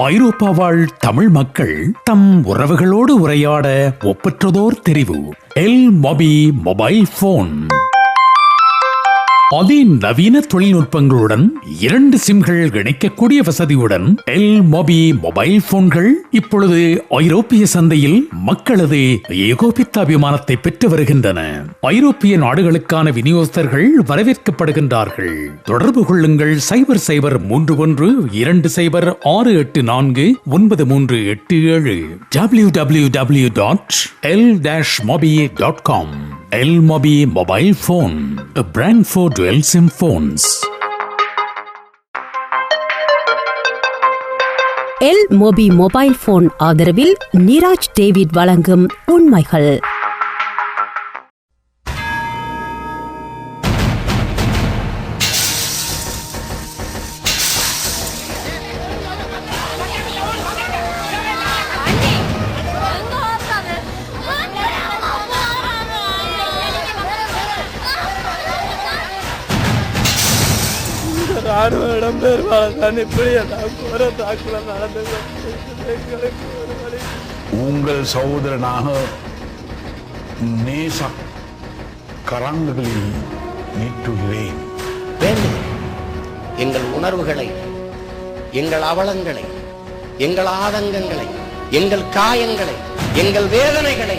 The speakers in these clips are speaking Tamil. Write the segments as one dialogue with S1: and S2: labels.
S1: ஐரோப்பா வாழ் தமிழ் மக்கள் தம் உறவுகளோடு உரையாட ஒப்பற்றதோர் தெரிவு. எல் மொபி மொபைல் போன் அதிநவீன தொழில்நுட்பங்களுடன் இரண்டு சிம்கள் இணைக்கக்கூடிய வசதியுடன் எல் மொபி மொபைல் போன்கள் இப்பொழுது ஐரோப்பிய சந்தையில் மக்களது ஏகோபித்த அபிமானத்தை பெற்று வருகின்றன. ஐரோப்பிய நாடுகளுக்கான விநியோகஸ்தர்கள் வரவேற்கப்படுகின்றார்கள். தொடர்பு கொள்ளுங்கள். சைபர் சைபர் மூன்று ஒன்று இரண்டு சைபர் ஆறு எட்டு நான்கு ஒன்பது மூன்று எட்டு ஏழு. W W W dot L dash mobi dot com L mobi mobile phone brand for dual SIM phones
S2: L mobi mobile phone ஆதரவில் நிராஜ் டேவிட் வழங்கும் உண்மைகள்.
S3: இப்படி
S4: உங்கள் சகோதரனாக நேச கரங்களில் நீட்டுகிறேன்.
S5: வேண்டும். எங்கள் உணர்வுகளை எங்கள் அவலங்களை எங்கள் ஆதங்கங்களை எங்கள் காயங்களை எங்கள் வேதனைகளை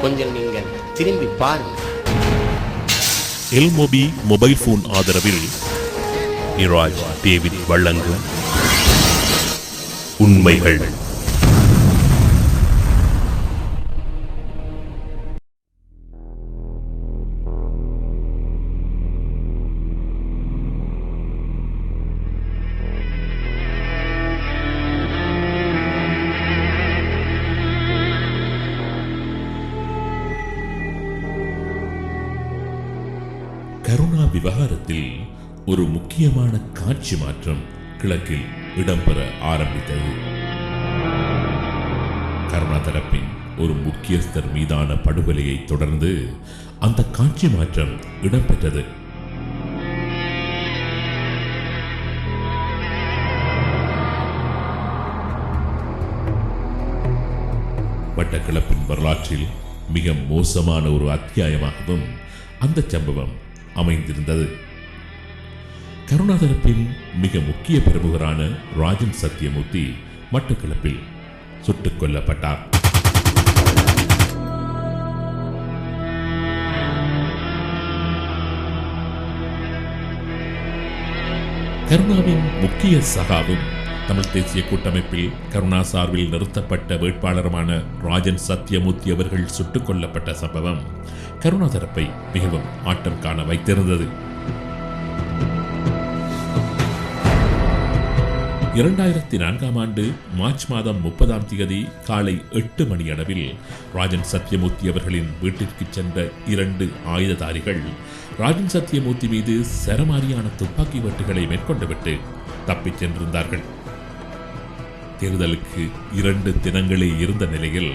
S5: கொஞ்சம் நீங்கள் திரும்பி பாருங்கள்.
S6: எல்மொபி மொபைல் போன் ஆதரவில் நிராஜ் டேவிட் வழங்கும் உண்மைகள். கருணா விவகாரத்தில் ஒரு முக்கியமான காட்சி மாற்றம் கிழக்கில் இடம்பெற ஆரம்பித்தது. கர்ணா தரப்பின் ஒரு முக்கியஸ்தர் மீதான படுகொலையை தொடர்ந்து அந்த காட்சி மாற்றம் இடம்பெற்றது. வட்டக்கிழப்பின் வரலாற்றில் மிக மோசமான ஒரு அத்தியாயமாகவும் அந்த சம்பவம் அமைந்திருந்தது. கருணாதரப்பின் மிக முக்கிய பிரமுகரான ராஜன் சத்தியமூர்த்தி மட்டக்களப்பில் சுட்டுக் கொல்லப்பட்டார். கருணாவின் முக்கிய சகாவும் தமிழ் தேசிய கூட்டமைப்பில் கருணா சார்பில் நிறுத்தப்பட்ட வேட்பாளருமான ராஜன் சத்யமூர்த்தி அவர்கள் சுட்டுக் கொல்லப்பட்ட சம்பவம் கருணா தரப்பை மிகவும் ஆட்டம் காண வைத்திருந்தது. இரண்டாயிரத்தி நான்காம் ஆண்டு மார்ச் மாதம் முப்பதாம் தேதி காலை எட்டு மணியளவில் ராஜன் சத்யமூர்த்தி அவர்களின் வீட்டிற்கு சென்ற இரண்டு ஆயுததாரிகள் ராஜன் சத்யமூர்த்தி மீது சரமாரியான துப்பாக்கி வெட்டுகளை மேற்கொண்டுவிட்டு தப்பிச் சென்றிருந்தார்கள். தேர்தலுக்கு இரண்டு தினங்களே இருந்த நிலையில்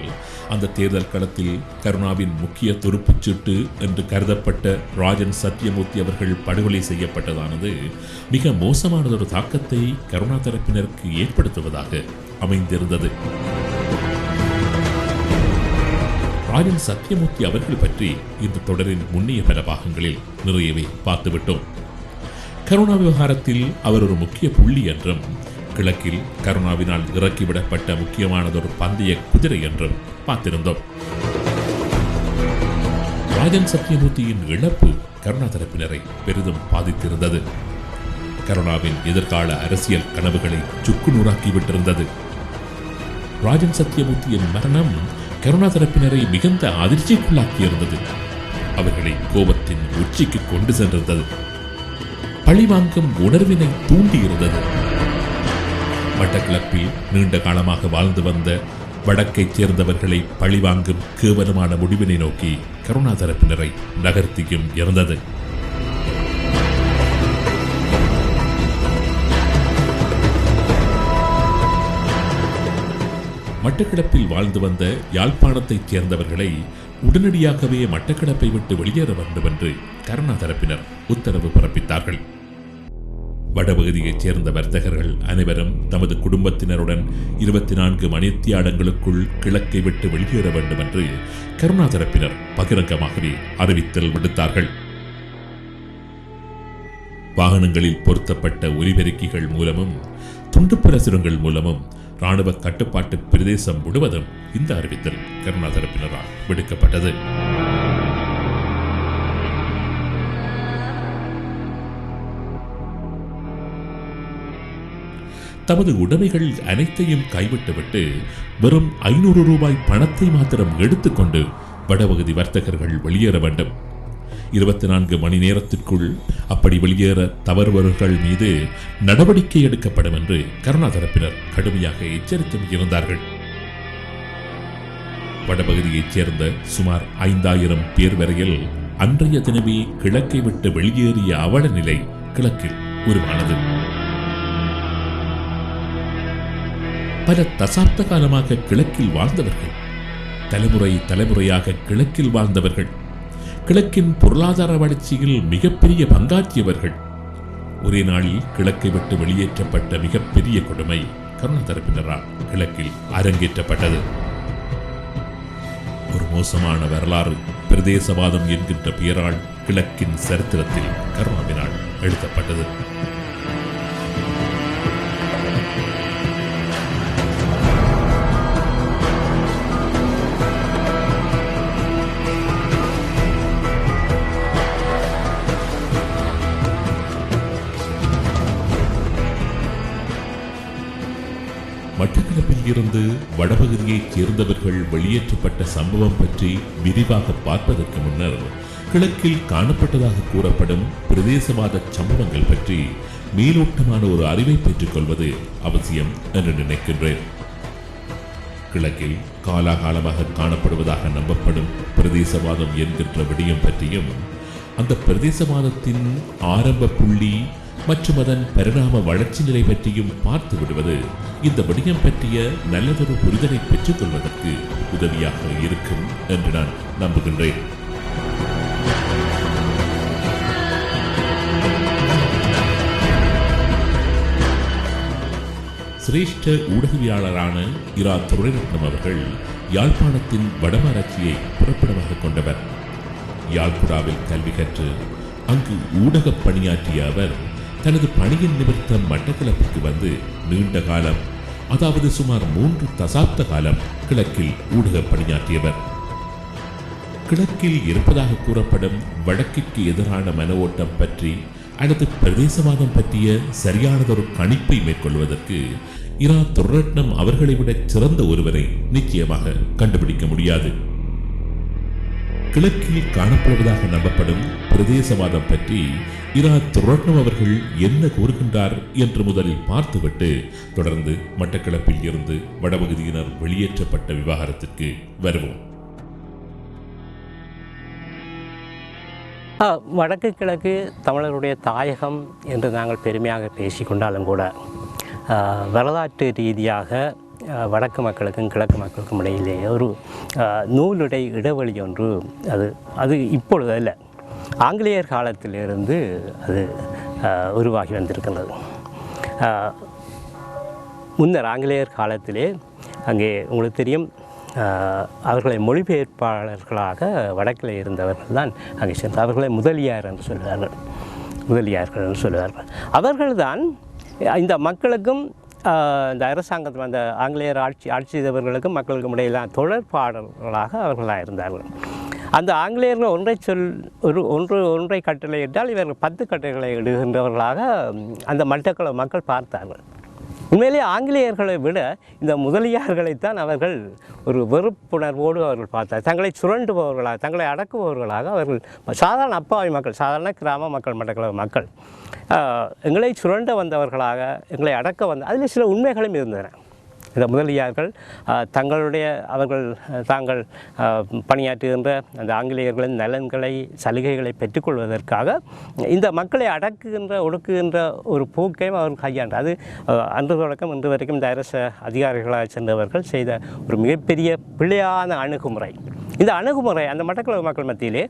S6: அந்த தேர்தல் களத்தில் கருணாவின் முக்கிய துருப்புச் சீட்டு என்று கருதப்பட்ட ராஜன் சத்யமூர்த்தி அவர்கள் படுகொலை செய்யப்பட்டதானது மிக மோசமானதொரு தாக்கத்தை கருணா தரப்பினருக்கு ஏற்படுத்துவதாக அமைந்திருந்தது. ராஜன் சத்யமூர்த்தி அவர்கள் பற்றி இந்த தொடரின் முன்னிய பல பாகங்களில் நிறையவே பார்த்துவிட்டோம். கருணா விவகாரத்தில் அவர் ஒரு முக்கிய புள்ளி என்றும் கிழக்கில் கருணாவினால் இறக்கிவிடப்பட்ட முக்கியமானதொரு பந்தய குதிரை என்றும் பார்த்திருந்தோம். ராஜன் சத்யமூர்த்தியின் இழப்பு கருணா தரப்பினரை பெரிதும் பாதித்திருந்தது. கருணாவின் எதிர்கால அரசியல் கனவுகளை சுக்குநூறாக்கி விட்டிருந்தது. ராஜன் சத்யமூர்த்தியின் மரணம் கருணா தரப்பினரை மிகுந்த அதிர்ச்சிக்குள்ளாக்கியிருந்தது. அவர்களை கோபத்தின் உச்சிக்கு கொண்டு சென்றிருந்தது. பழிவாங்கும் உணர்வினை தூண்டியிருந்தது. மட்டக்களப்பில் நீண்ட காலமாக வாழ்ந்து வந்த வடக்கைச் சேர்ந்தவர்களை பழிவாங்கும் கேவலமான முடிவினை நோக்கி கருணா தரப்பினரை நகர்த்தியும் இருந்தது. மட்டக்களப்பில் வாழ்ந்து வந்த யாழ்ப்பாணத்தைச் சேர்ந்தவர்களை உடனடியாகவே மட்டக்களப்பை விட்டு வெளியேற வேண்டும் என்று கருணா தரப்பினர் உத்தரவு பிறப்பித்தார்கள். வடபகுதியைச் சேர்ந்த வர்த்தகர்கள் அனைவரும் தமது குடும்பத்தினருடன் இருபத்தி நான்கு மணித்தியாடங்களுக்குள் கிழக்கை விட்டு வெளியேற வேண்டும் என்று கருணா தரப்பினர் பகிரங்கமாகவே அறிவித்தல் விடுத்தார்கள். வாகனங்களில் பொருத்தப்பட்ட ஒலிபெருக்கிகள் மூலமும் துண்டு பிரசுரங்கள் மூலமும் ராணுவ கட்டுப்பாட்டு பிரதேசம் முழுவதும் இந்த அறிவித்தல் கருணா தரப்பினரால் விடுக்கப்பட்டது. தமது உடைமைகள் அனைத்தையும் கைவிட்டுவிட்டு வெறும் ஐநூறு ரூபாய் பணத்தை மாத்திரம் எடுத்துக்கொண்டு வடபகுதி வர்த்தகர்கள் வெளியேற வேண்டும். இருபத்தி நான்கு மணி நேரத்திற்குள் அப்படி வெளியேற தவறுபவர்கள் மீது நடவடிக்கை எடுக்கப்படும் என்று கருணா தரப்பினர் கடுமையாக எச்சரித்தும் இருந்தார்கள். வடபகுதியைச் சேர்ந்த சுமார் ஐந்தாயிரம் பேர் வரையில் அன்றைய தினமே கிழக்கை விட்டு வெளியேறிய அவல நிலை கிழக்கில் உருவானது. பல தசாப்த காலமாக கிழக்கில் வாழ்ந்தவர்கள். தலைமுறை தலைமுறையாக கிழக்கில் வாழ்ந்தவர்கள். கிழக்கின் பொருளாதார வளர்ச்சியில் மிகப்பெரிய பங்காற்றியவர்கள். ஒரே நாளில் கிழக்கை விட்டு வெளியேற்றப்பட்ட மிகப்பெரிய கொடுமை கருணா தரப்பினரால் கிழக்கில் அரங்கேற்றப்பட்டது. ஒரு மோசமான வரலாறு பிரதேசவாதம் என்கின்ற பெயரால் கிழக்கின் சரித்திரத்தில் கருணாவினால் எழுதப்பட்டது. இருந்து வடபகுதியைச் சேர்ந்தவர்கள் வெளியேற்றப்பட்ட சம்பவம் பற்றி விரிவாக பார்ப்பதற்கு முன்னர் கிழக்கில் காணப்பட்டதாக கூறப்படும் பிரதேசவாத சம்பவங்கள் பற்றி மேலோட்டமான ஒரு அறிவை பெற்றுக் கொள்வது அவசியம் என்று நினைக்கின்றேன். கிழக்கில் காலாகாலமாக காணப்படுவதாக நம்பப்படும் பிரதேசவாதம் என்கின்ற விடயம் பற்றியும் அந்த பிரதேசவாதத்தின் ஆரம்ப புள்ளி மற்றும் அதன் பரிணாம வளர்ச்சி நிலை பற்றியும் பார்த்து விடுவது இந்த விடயம் பற்றிய நல்லதொரு புரிதலை பெற்றுக் கொள்வதற்கு உதவியாக இருக்கும் என்று நான் நம்புகின்றேன். சிரேஷ்ட ஊடகவியாளரான இரா துரைரத்னம் அவர்கள் யாழ்ப்பாணத்தின் வடமராட்சியை புறப்படமாக கொண்டவர். யாழ்குடாவில் கல்வி கற்று அங்கு ஊடகப் பணியாற்றிய அவர் தனது பணியின் நிமித்தம் மட்டக்களப்புக்கு வந்து நீண்ட காலம் அதாவது சுமார் மூன்று தசாப்த காலம் கிழக்கில் ஊடக பணியாற்றியவர். கிழக்கில் இருப்பதாக கூறப்படும் வடக்கிற்கு எதிரான மன ஓட்டம் பற்றி அல்லது பிரதேசவாதம் பற்றிய சரியானதொரு கணிப்பை மேற்கொள்வதற்கு இரா துரட்னம் அவர்களை விட சிறந்த ஒருவரை நிச்சயமாக கண்டுபிடிக்க முடியாது. கிழக்கில் காணப்படுவதாக நம்பப்படும் பிரதேசவாதம் பற்றி இரா துரட்னம் அவர்கள் என்ன கூறுகின்றார் என்று முதலில் பார்த்துவிட்டு தொடர்ந்து மட்டக்களப்பில் இருந்து வடபகுதியினர் வெளியேற்றப்பட்ட விவகாரத்திற்கு வருவோம்.
S7: வடக்கு கிழக்கு தமிழருடைய தாயகம் என்று நாங்கள் பெருமையாக பேசிக்கொண்டாலும் கூட வரலாற்று ரீதியாக வடக்கு மக்களுக்கும் கிழக்கு மக்களுக்கும் இடையிலே ஒரு நூலுடை இடைவெளி ஒன்று அது அது இப்பொழுது அல்ல. ஆங்கிலேயர் காலத்திலிருந்து அது உருவாகி வந்திருக்கின்றது. முன்னர் ஆங்கிலேயர் காலத்திலே அங்கே உங்களுக்கு தெரியும் அவர்களை மொழிபெயர்ப்பாளர்களாக வடக்கில் இருந்தவர்கள் தான் அங்கே சென்று அவர்களை முதலியார் என்று சொல்லுவார்கள். முதலியார்கள் என்று சொல்லுவார்கள். அவர்கள்தான் இந்த மக்களுக்கும் இந்த அரசாங்கத்தில் அந்த ஆங்கிலேயர் ஆட்சி ஆட்சி செய்தவர்களுக்கும் மக்களுக்கும் இடையிலான தொடர்பாளர்களாக அவர்களாக இருந்தார்கள். அந்த ஆங்கிலேயர்கள் ஒன்றை சொல் ஒரு ஒன்று ஒன்றை கட்டளை இட்டால் இவர்கள் பத்து கட்டளைகளை இடுகின்றவர்களாக அந்த மட்டக்கள மக்கள் பார்த்தார்கள். உண்மையிலே ஆங்கிலேயர்களை விட இந்த முதலியார்களைத்தான் அவர்கள் ஒரு வெறுப்புணர்வோடு அவர்கள் பார்த்தார். தங்களை சுரண்டுபவர்களாக தங்களை அடக்குபவர்களாக அவர்கள் சாதாரண அப்பாவி மக்கள் சாதாரண கிராம மக்கள் மட்டக்கிழ மக்கள். எங்களை சுரண்ட வந்தவர்களாக எங்களை அடக்க வந்த அதில் சில உண்மைகளும் இருந்தன. இந்த முதலியார்கள் தங்களுடைய அவர்கள் தாங்கள் பணியாற்றுகின்ற அந்த ஆங்கிலேயர்களின் நலன்களை சலுகைகளை பெற்றுக்கொள்வதற்காக இந்த மக்களை அடக்குகின்ற ஒடுக்குகின்ற ஒரு போக்கையும் அவர்கள் கையாண்டு அது அன்று தொடக்கம் இன்று வரைக்கும் இந்த அரச அதிகாரிகளாக சென்றவர்கள் செய்த ஒரு மிகப்பெரிய பிழையான அணுகுமுறை. இந்த அணுகுமுறை அந்த மட்டக்களப்பு மக்கள் மத்தியிலே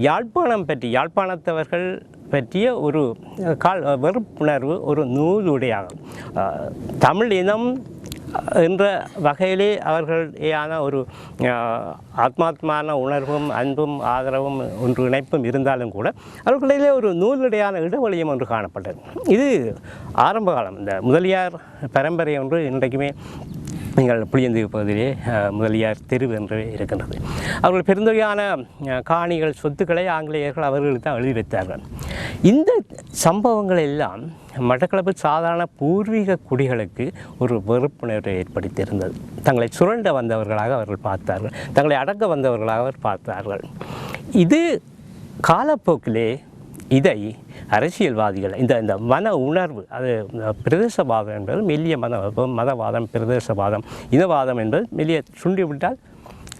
S7: யாழ்ப்பாணம் பற்றி யாழ்ப்பாணத்தவர்கள் பற்றிய ஒரு கால் வெறுப்புணர்வு ஒரு நூலுடையாகும் தமிழ் இனம் என்ற வகையிலே அவர்களான ஒரு ஆத்மாத்மான உணர்வும் அன்பும் ஆதரவும் ஒன்று இணைப்பும் இருந்தாலும் கூட அவர்களிலே ஒரு நூலிடையான இடைவெளியும் ஒன்று காணப்பட்டது. இது ஆரம்ப காலம். இந்த முதலியார் பரம்பரை ஒன்று இன்றைக்குமே நீங்கள் புளியந்தீவு பகுதியிலே முதலியார் தெரு என்று இருக்கின்றது. அவர்கள் பெருந்தொகையான காணிகள் சொத்துக்களை ஆங்கிலேயர்கள் அவர்களுக்கு தான் எழுதி வைத்தார்கள். இந்த சம்பவங்கள் எல்லாம் மட்டக்களப்பு சாதாரண பூர்வீக குடிகளுக்கு ஒரு வெறுப்புணர்வை ஏற்படுத்தியிருந்தது. தங்களை சுரண்ட வந்தவர்களாக அவர்கள் பார்த்தார்கள். தங்களை அடக்க வந்தவர்களாக அவர் பார்த்தார்கள். இது காலப்போக்கிலே இதை அரசியல்வாதிகள் இந்த இந்த மன உணர்வு அது பிரதேசவாதம் என்பது மெல்லிய மத மதவாதம் பிரதேசவாதம் இனவாதம் என்பது மெல்லிய சுண்டிவிட்டால்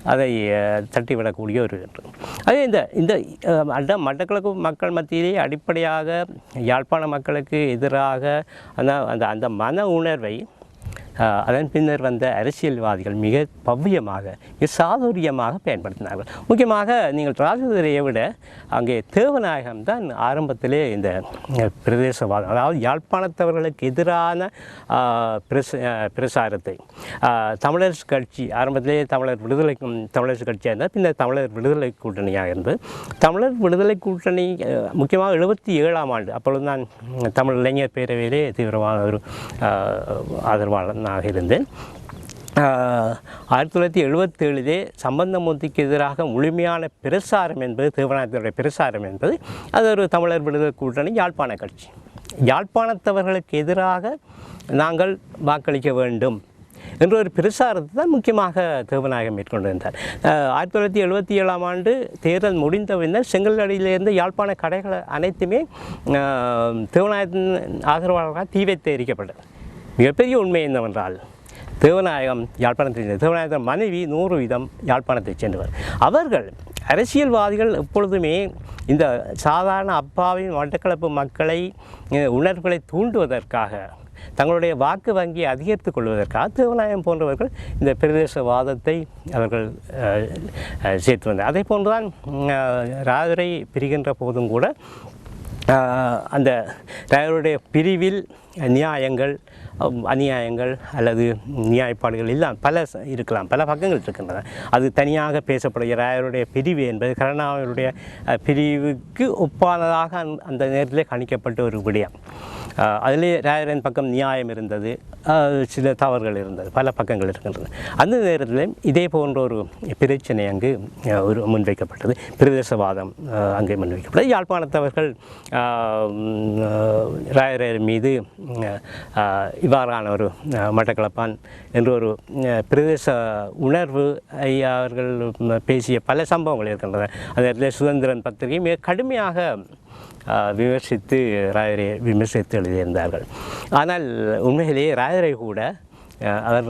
S7: அதை தட்டிவிடக்கூடிய ஒரு அதே இந்த இந்த அட மட்டக்களப்பு மக்கள் மத்தியிலே அடிப்படையாக யாழ்ப்பாண மக்களுக்கு எதிராக அந்த அந்த அந்த மன உணர்வை அதன் பின்னர் வந்த அரசியல்வாதிகள் மிக பவ்யமாக மிக சாதுரியமாக பயன்படுத்தினார்கள். முக்கியமாக நீங்கள் ராஜதுரையை விட அங்கே தேவநாயகம் தான் ஆரம்பத்திலே இந்த பிரதேசவாதம் அதாவது யாழ்ப்பாணத்தவர்களுக்கு எதிரான பிரச பிரசாரத்தை. தமிழர் தமிழரசு கட்சி ஆரம்பத்திலே தமிழர் விடுதலை தமிழரசு கட்சியாக இருந்தால் பின்னர் தமிழர் விடுதலை கூட்டணியாக இருந்தது தமிழர் விடுதலை கூட்டணி முக்கியமாக எழுபத்தி ஏழாம் ஆண்டு அப்பொழுது நான் தமிழ் இளைஞர் பேரவையிலே தீவிரமான ஒரு ஆதரவாளர் ஆதரவாளனாக இருந்தேன். ஆயிரத்தி தொள்ளாயிரத்தி எழுபத்தேழுலே சம்பந்தமூர்த்திக்கு எதிராக முழுமையான பிரசாரம் என்பது தேவநாயகத்துடைய பிரசாரம் என்பது அது ஒரு தமிழர் விடுதலை கூட்டணி யாழ்ப்பாண கட்சி. யாழ்ப்பாணத்தவர்களுக்கு எதிராக நாங்கள் வாக்களிக்க வேண்டும் என்ற ஒரு பிரசாரத்தை தான் முக்கியமாக தேவநாயகம் மேற்கொண்டிருந்தார். ஆயிரத்தி தொள்ளாயிரத்தி எழுபத்தி ஏழாம் ஆண்டு தேர்தல் முடிந்த பின்னர் செங்கல்அடியிலிருந்து யாழ்ப்பாண கடைகள் அனைத்துமே தேவநாயகத்தின் ஆதரவாளர்களாக தீ வைத்து எரிக்கப்பட்டது. மிகப்பெரிய உண்மை என்னவென்றால் தேவநாயகம் யாழ்ப்பாணத்தை சேர்ந்தவர் தேவநாயகத்தின் மனைவி நூறு வீதம் யாழ்ப்பாணத்தை சேர்ந்தவர். அவர்கள் அரசியல்வாதிகள் எப்பொழுதுமே இந்த சாதாரண அப்பாவின் மட்டக்களப்பு மக்களை உணர்வுகளை தூண்டுவதற்காக தங்களுடைய வாக்கு வங்கியை அதிகரித்துக் கொள்வதற்காக தேவநாயகம் போன்றவர்கள் இந்த பிரதேசவாதத்தை அவர்கள் சேர்த்து வந்தார் அதே போன்றுதான் ராதரை பிரிகின்ற போதும் கூட அந்த ராயருடைய பிரிவில் நியாயங்கள் அநியாயங்கள் அல்லது நியாயப்பாடுகள் எல்லாம் பல இருக்கலாம். பல பக்கங்கள் இருக்கின்றன. அது தனியாக பேசப்படுகிற ராயருடைய பிரிவு என்பது கருணாவினுடைய பிரிவுக்கு ஒப்பானதாக அந்த- அந்த நேரத்தில் கணிக்கப்பட்ட ஒரு விடயம். அதிலே ராயரின் பக்கம் நியாயம் இருந்தது. சில தவறுகள் இருந்தது. பல பக்கங்கள் இருக்கின்றன. அந்த நேரத்தில் இதே போன்ற ஒரு பிரச்சனை அங்கு ஒரு முன்வைக்கப்பட்டது. பிரதேசவாதம் அங்கே முன்வைக்கப்பட்டது. யாழ்ப்பாணத்தவர்கள் ஆஹ் ராயரர் மீது இவ்வாறான ஒரு மட்டக்களப்பான் என்ற ஒரு பிரதேச உணர்வு ஐ அவர்கள் பேசிய பல சம்பவங்கள் இருக்கின்றன. அந்த இடத்துல சுதந்திரன் பத்திரிகை மிக கடுமையாக விமர்சித்து ராயரை விமர்சித்து எழுதியிருந்தார்கள். ஆனால் உண்மையிலேயே ராயரை கூட அவர்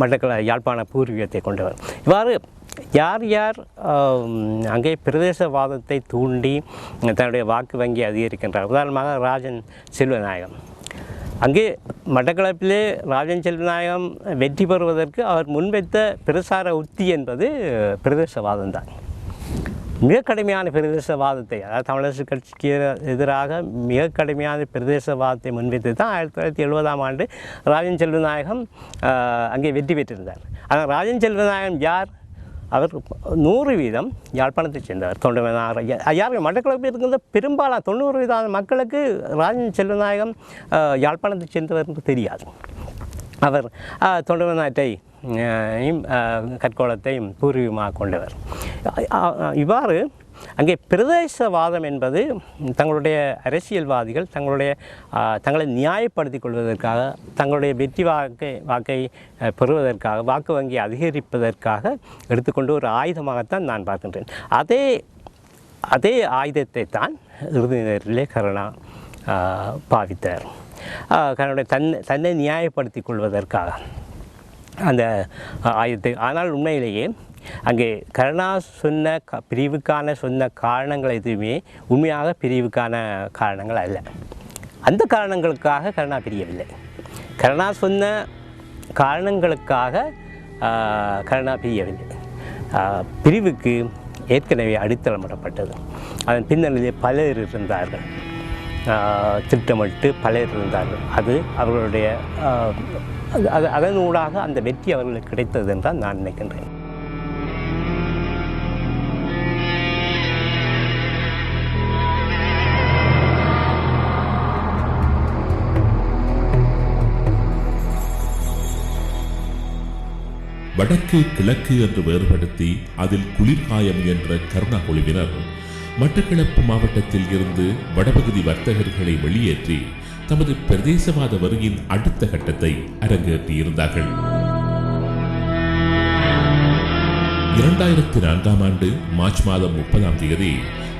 S7: மட்டக்கள யாழ்ப்பாண பூர்வீகத்தை கொண்டவர். இவ்வாறு யார் யார் அங்கே பிரதேசவாதத்தை தூண்டி தன்னுடைய வாக்கு வங்கி அதிகரிக்கின்றார். உதாரணமாக ராஜன் செல்வநாயகம். அங்கே மட்டக்களப்பிலே ராஜன் செல்வநாயகம் வெற்றி பெறுவதற்கு அவர் முன்வைத்த பிரசார உத்தி என்பது பிரதேசவாதம் தான். மிக கடுமையான பிரதேசவாதத்தை அதாவது தமிழரசு கட்சிக்கு எதிராக மிக கடுமையான பிரதேசவாதத்தை முன்வைத்து தான் ஆயிரத்தி தொள்ளாயிரத்தி எழுபதாம் ஆண்டு ராஜன் செல்வநாயகம் அங்கே வெற்றி பெற்றிருந்தார். ஆனால் ராஜன் செல்வநாயகம் யார்? அவர் நூறு வீதம் யாழ்ப்பாணத்தைச் சேர்ந்தவர். தொண்டமனார் யார் மட்டக்களப்பில் இருக்கின்ற பெரும்பாலான தொண்ணூறு வீதம் மக்களுக்கு ராஜன் செல்வநாயகம் யாழ்ப்பாணத்தைச் சேர்ந்தவர் என்று தெரியாது. அவர் தொண்டவநாட்டை கற்கோளத்தையும் பூர்வீகமாக கொண்டவர். இவ்வாறு அங்கே பிரதேசவாதம் என்பது தங்களுடைய அரசியல்வாதிகள் தங்களுடைய தங்களை நியாயப்படுத்திக் கொள்வதற்காக தங்களுடைய வெற்றி வாக்கை வாக்கை பெறுவதற்காக வாக்கு வங்கி அதிகரிப்பதற்காக எடுத்துக்கொண்டு ஒரு ஆயுதமாகத்தான் நான் பார்க்கின்றேன். அதே அதே ஆயுதத்தை தான் இறுதி நேரிலே கருணா பாவித்தார். கருணுடைய கருணை தன்னை தன்னை நியாயப்படுத்திக் கொள்வதற்காக. அந்த ஆயுதத்தை ஆனால் உண்மையிலேயே அங்கே கருணா சொன்ன க பிரிவுக்கான சொன்ன காரணங்கள் எதுவுமே உண்மையாக பிரிவுக்கான காரணங்கள் அல்ல. அந்த காரணங்களுக்காக கருணா பிரியவில்லை. கருணா சொன்ன காரணங்களுக்காக கருணா பிரியவில்லை. பிரிவுக்கு ஏற்கனவே அடித்தளமிடப்பட்டது அதன் பின்னணியிலே பலர் இருந்தார்கள். திட்டமிட்டு பலர் இருந்தார்கள். அது அவர்களுடைய அது- அது அதனூடாக அந்த வெற்றி அவர்களுக்கு கிடைத்தது என்றால் நான் நினைக்கின்றேன்.
S6: வடக்கு கிழக்கு என்று வேறுபடுத்தி அதில் குளிர்காயம் என்ற கருணா குழுவினர் மட்டக்களப்பு மாவட்டத்தில் இருந்து வடபகுதி வர்த்தகர்களை வெளியேற்றி தமது பிரதேசவாத வரியின் அடுத்த கட்டத்தை அரங்கேற்றியிருந்தார்கள். இரண்டாயிரத்தி நான்காம் ஆண்டு மார்ச் மாதம் முப்பதாம் தேதி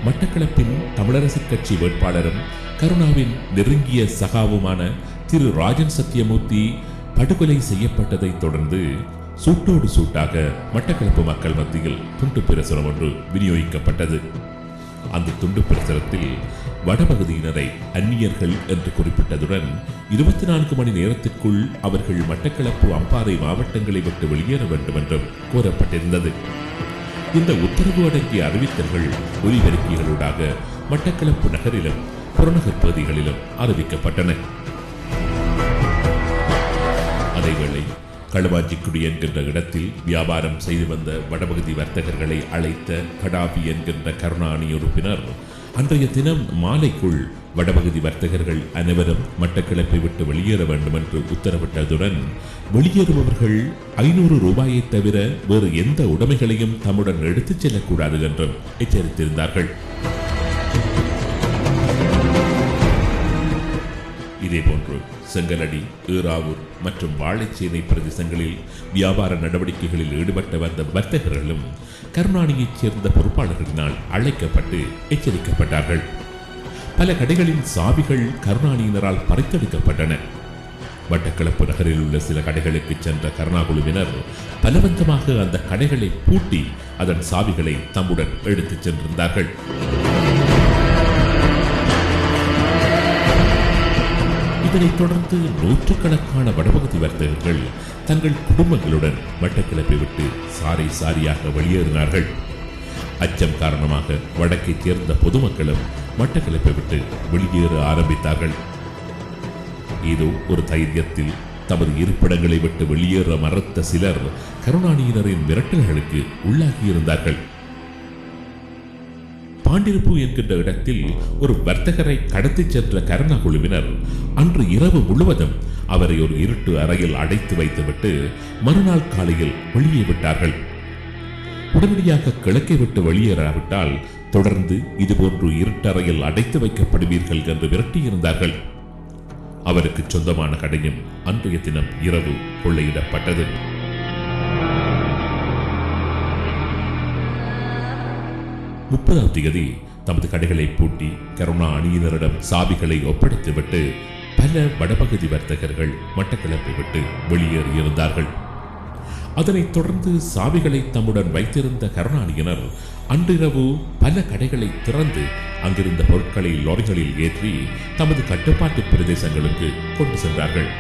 S6: மட்டக்களப்பின் தமிழரசுக் கட்சி வேட்பாளரும் கருணாவின் நெருங்கிய சகாவுமான திரு ராஜன் சத்தியமூர்த்தி படுகொலை செய்யப்பட்டதைத் தொடர்ந்து சூட்டோடு சூட்டாக மட்டக்களப்பு மக்கள் மத்தியில் துண்டு பிரசுரம் ஒன்று விநியோகிக்கப்பட்டது. அந்த துண்டு பிரசுரத்தில் வடபகுதியினரை அந்நியர்கள் என்று குறிப்பிட்டதுடன் இருபத்தி நான்கு மணி நேரத்திற்குள் அவர்கள் மட்டக்களப்பு அம்பாறை மாவட்டங்களை விட்டு வெளியேற வேண்டும் என்றும் கோரப்பட்டிருந்தது. இந்த உத்தரவு அடங்கிய அறிவித்தல்கள் ஒலிபெருக்கிகளூடாக மட்டக்களப்பு நகரிலும் புறநகர் பகுதிகளிலும் அறிவிக்கப்பட்டன. அதேவேளை களுவாஞ்சிக்குடி என்கின்ற இடத்தில் வியாபாரம் செய்து வந்த வடபகுதி வர்த்தகர்களை அழைத்த கடாபி என்கின்ற கருணாணி உறுப்பினர் அன்றைய தினம் மாலைக்குள் வடபகுதி வர்த்தகர்கள் அனைவரும் மட்டக்களப்பை விட்டு வெளியேற வேண்டும் என்று உத்தரவிட்டதுடன் வெளியேறுபவர்கள் ஐநூறு ரூபாயை தவிர வேறு எந்த உடைமைகளையும் தம்முடன் எடுத்துச் செல்லக்கூடாது என்றும் எச்சரித்திருந்தார்கள். இதேபோன்று செங்கலடி ஈராவூர் மற்றும் வாழைச்சேனை பிரதேசங்களில் வியாபார நடவடிக்கைகளில் ஈடுபட்ட வந்த வர்த்தகர்களும் கருணாநிதியைச் சேர்ந்த பொறுப்பாளர்களினால் அழைக்கப்பட்டு எச்சரிக்கப்பட்டார்கள். பல கடைகளின் சாவிகள் கருணாநிதியினரால் பறித்தெடுக்கப்பட்டன. வட்டக்கிழப்பு நகரில் உள்ள சில கடைகளுக்கு சென்ற கருணாகுழுவினர் பலவந்தமாக அந்த கடைகளை பூட்டி அதன் சாவிகளை தம்முடன் எடுத்துச் சென்றிருந்தார்கள். இதனைத் தொடர்ந்து நூற்றுக்கணக்கான வடபகுதி வர்த்தகர்கள் தங்கள் குடும்பங்களுடன் மட்டக்கிளப்பை விட்டு சாரை சாரியாக வெளியேறினார்கள். அச்சம் காரணமாக வடக்கைச் சேர்ந்த பொதுமக்களும் மட்டக்கிளப்பை விட்டு வெளியேற ஆரம்பித்தார்கள். ஏதோ ஒரு தைரியத்தில் தமது இருப்பிடங்களை விட்டு வெளியேற மறுத்த சிலர் கருணாநிதியினரின் மிரட்டல்களுக்கு உள்ளாகியிருந்தார்கள். பாண்டிருப்பு என்கின்ற இடத்தில் ஒரு வர்த்தகரை கடத்திச் சென்ற கருணா குழுவினர் அன்று இரவு முழுவதும் அவரை ஒரு இருட்டு அறையில் அடைத்து வைத்துவிட்டு மறுநாள் காலையில் வெளியே விட்டார்கள். உடனடியாக கிழக்கை விட்டு வெளியேறாவிட்டால் தொடர்ந்து இதுபோன்று இருட்டறையில் அடைத்து வைக்கப்படுவீர்கள் என்று விரட்டியிருந்தார்கள். அவருக்கு சொந்தமான கடையும் அன்றைய தினம் இரவு கொள்ளையிடப்பட்டது. முப்பதாம் தேதி தமது கடைகளை பூட்டி கருணா அணியினரிடம் சாவிகளை ஒப்படைத்துவிட்டு பல வடபகுதி வர்த்தகர்கள் மட்டக்களப்பை விட்டு வெளியேறியிருந்தார்கள். அதனைத் தொடர்ந்து சாவிகளை தம்முடன் வைத்திருந்த கருணாநிதியினர் அன்றிரவு பல கடைகளை திறந்து அங்கிருந்த பொருட்களை லாரிகளில் ஏற்றி தமது கட்டுப்பாட்டு பிரதேசங்களுக்கு கொண்டு சென்றார்கள்.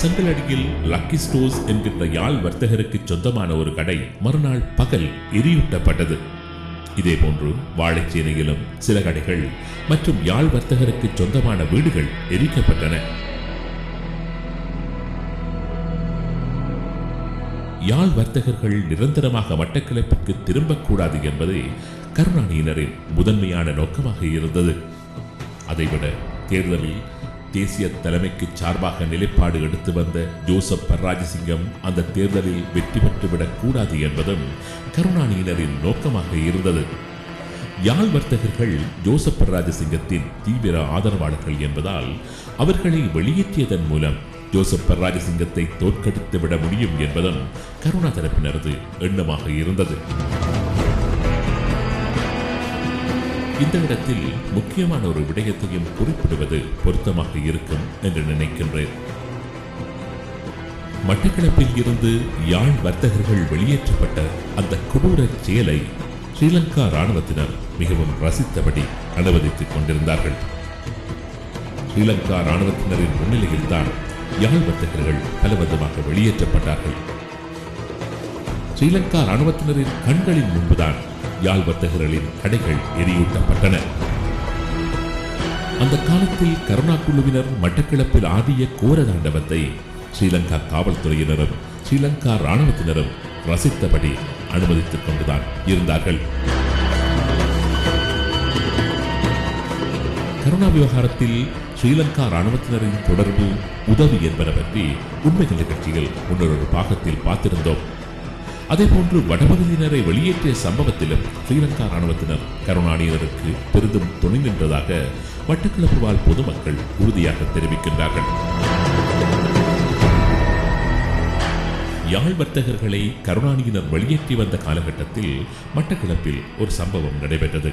S6: செங்கலடியில் லக்கி ஸ்டோர்ஸ் என்கின்ற யாழ் வர்த்தகருக்கு சொந்தமான ஒரு கடை மறுநாள் பகல் எரியூட்டப்பட்டது. இதேபோன்று வாழைச்சேனையிலும் சில கடைகள் மற்றும் யாழ் வர்த்தகருக்கு சொந்தமான வீடுகள் எரிக்கப்பட்டன. யாழ் வர்த்தகர்கள் நிரந்தரமாக மட்டக்களப்பிற்கு திரும்பக்கூடாது என்பதே கருணாநிதியினரின் முதன்மையான நோக்கமாக இருந்தது. அதைவிட தேர்தலில் தேசிய தலைமைக்கு சார்பாக நிலைப்பாடு எடுத்து வந்த ஜோசப் பர்ராஜசிங்கம் அந்த தேர்தலில் வெற்றி பெற்றுவிடக் கூடாது என்பதும் கருணாநிதியினரின் நோக்கமாக இருந்தது. யாழ் வர்த்தகர்கள் ஜோசப் பர்ராஜசிங்கத்தின் தீவிர ஆதரவாளர்கள் என்பதால் அவர்களை வெளியேற்றியதன் மூலம் ஜோசப் பர்ராஜசிங்கத்தை தோற்கடித்து விட முடியும் என்பதும் கருணா தரப்பினரது எண்ணமாக இருந்தது. இந்த இடத்தில் முக்கியமான ஒரு விடயத்தையும் குறிப்பிடுவது பொருத்தமாக இருக்கும் என்று நினைக்கின்றேன். மட்டக்களப்பில் இருந்து யாழ் வர்த்தகர்கள் வெளியேற்றப்பட்ட அந்த கொடூர செயலை ஸ்ரீலங்கா ராணுவத்தினர் மிகவும் ரசித்தபடி அனுமதித்துக் கொண்டிருந்தார்கள். ஸ்ரீலங்கா ராணுவத்தினரின் முன்னிலையில்தான் யாழ் வர்த்தகர்கள் பலவந்தமாக வெளியேற்றப்பட்டார்கள். ஸ்ரீலங்கா ராணுவத்தினரின் கண்களின் முன்புதான் யாழ் வர்த்தகர்களின் கடைகள் எரியூட்டப்பட்டன. அந்த காலத்தில் கருணா குழுவினர் மட்டக்களப்பில் ஆடிய கோர தாண்டவத்தை ஸ்ரீலங்கா காவல்துறையினரும் ஸ்ரீலங்கா ராணுவத்தினரும் ரசித்தபடி அனுமதித்துக் கொண்டுதான் இருந்தார்கள். கருணா விவகாரத்தில் ஸ்ரீலங்கா ராணுவத்தினரின் தொடர்பு உதவி என்பன பற்றி உண்மைகள் நிகழ்ச்சியில் முன்னொரு பாகத்தில் பார்த்திருந்தோம். அதேபோன்று வடபகுதியினரை வெளியேற்றிய சம்பவத்திலும் ஸ்ரீலங்கா ராணுவத்தினர் கருணாநிதருக்கு பெரிதும் துணை நின்றதாக மட்டக்களப்பு வாழ் பொதுமக்கள் உறுதியாக தெரிவிக்கின்றார்கள். யாழ் வர்த்தகர்களை கருணாநிதியினர் வெளியேற்றி வந்த காலகட்டத்தில் மட்டக்களப்பில் ஒரு சம்பவம் நடைபெற்றது.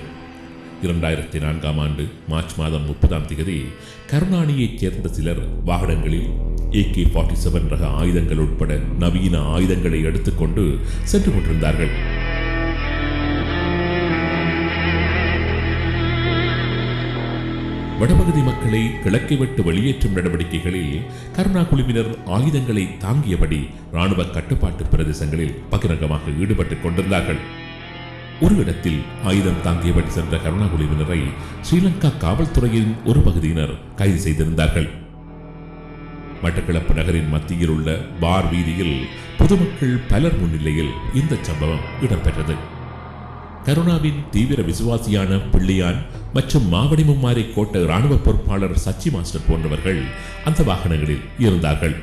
S6: இரண்டாயிரத்தி நான்காம் ஆண்டு மார்ச் மாதம் முப்பதாம் தேதி கருணாநிதியைச் சேர்ந்த சிலர் வாகனங்களில் ஏகே ஃபார்ட்டி செவன் ரக ஆயுதங்கள் உட்பட நவீன ஆயுதங்களை எடுத்துக்கொண்டு சென்று கொண்டிருந்தார்கள். வடபகுதி மக்களை கிழக்கை விட்டு வெளியேற்றும் நடவடிக்கைகளில் கருணா குழுவினர் ஆயுதங்களை தாங்கியபடி ராணுவ கட்டுப்பாட்டு பிரதேசங்களில் பகிரங்கமாக ஈடுபட்டுக் கொண்டிருந்தார்கள். ஒரு இடத்தில் ஆயுதம் தாங்கியபடி சென்ற கருணா குழுவினரை ஸ்ரீலங்கா காவல்துறையின் ஒரு பகுதியினர் கைது செய்திருந்தார்கள். மட்டக்களப்பு நகரின் மத்தியில் உள்ள பார் வீதியில் பொதுமக்கள் பலர் முன்னிலையில் இந்த சம்பவம் இடம்பெற்றது. கருணாவின் தீவிர விசுவாசியான பிள்ளையான் மற்றும் மாவடிமுமாரி கோட்ட இராணுவ பொறுப்பாளர் சச்சி மாஸ்டர் போன்றவர்கள் அந்த வாகனங்களில் இருந்தார்கள்.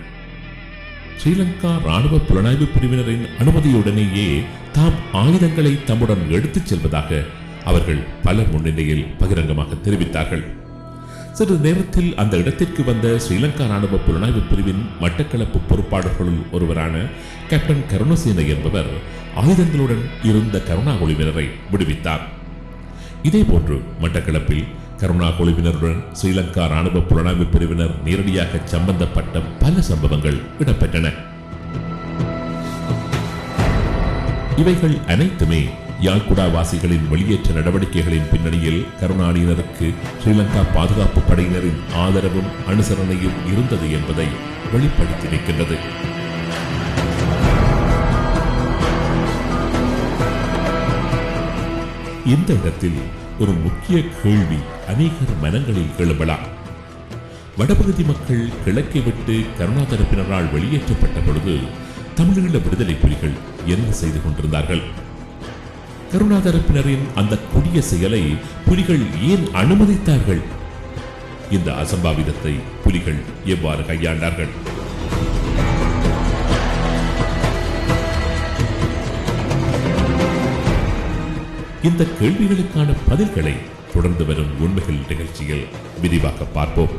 S6: ஸ்ரீலங்கா ராணுவ புலனாய்வு பிரிவினரின் அனுமதியுடனேயே தாம் ஆயுதங்களை தம்முடன் எடுத்துச் செல்வதாக அவர்கள் பல முன்னிலையில் பகிரங்கமாக தெரிவித்தார்கள். சிறிது நேரத்தில் அந்த இடத்திற்கு வந்த ஸ்ரீலங்கா ராணுவ புலனாய்வு பிரிவின் மட்டக்களப்பு பொறுப்பாளர்களுள் ஒருவரான கேப்டன் கருணசேன என்பவர் ஆயுதங்களுடன் இருந்த கருணா குழுவினரை விடுவித்தார். இதேபோன்று மட்டக்களப்பில் கருணா குழுவினருடன் ஸ்ரீலங்கா ராணுவ புலனாய்வு பிரிவினர் நேரடியாக சம்பந்தப்பட்ட பல சம்பவங்கள் இடம்பெற்றன. இவைகள் அனைத்துமே யாழ்குடா வாசிகளின் வெளியேற்ற நடவடிக்கைகளின் பின்னணியில் கருணாநிதியினருக்கு ஸ்ரீலங்கா பாதுகாப்பு படையினரின் ஆதரவும் அனுசரணையும் இருந்தது என்பதை வெளிப்படுத்தி நிற்கின்றது. இந்த இடத்தில் ஒரு முக்கிய கேள்வி அநேகர் மனங்களில் எழும்பலாம். வடபகுதி மக்கள் கிழக்கை விட்டு கருணா தரப்பினரால் வெளியேற்றப்பட்ட பொழுது தமிழீழ விடுதலை புலிகள் என்ன செய்து கொண்டிருந்தார்கள்? கருணா தரப்பினரின் அந்த கொடிய செயலை புலிகள் ஏன் அனுமதித்தார்கள்? இந்த அசம்பாவிதத்தை புலிகள் எவ்வாறு கையாண்டார்கள்? இந்த கேள்விகளுக்கான பதில்களை தொடர்ந்து வரும் உண்மைகள் நிகழ்ச்சியில் விரிவாக பார்ப்போம்.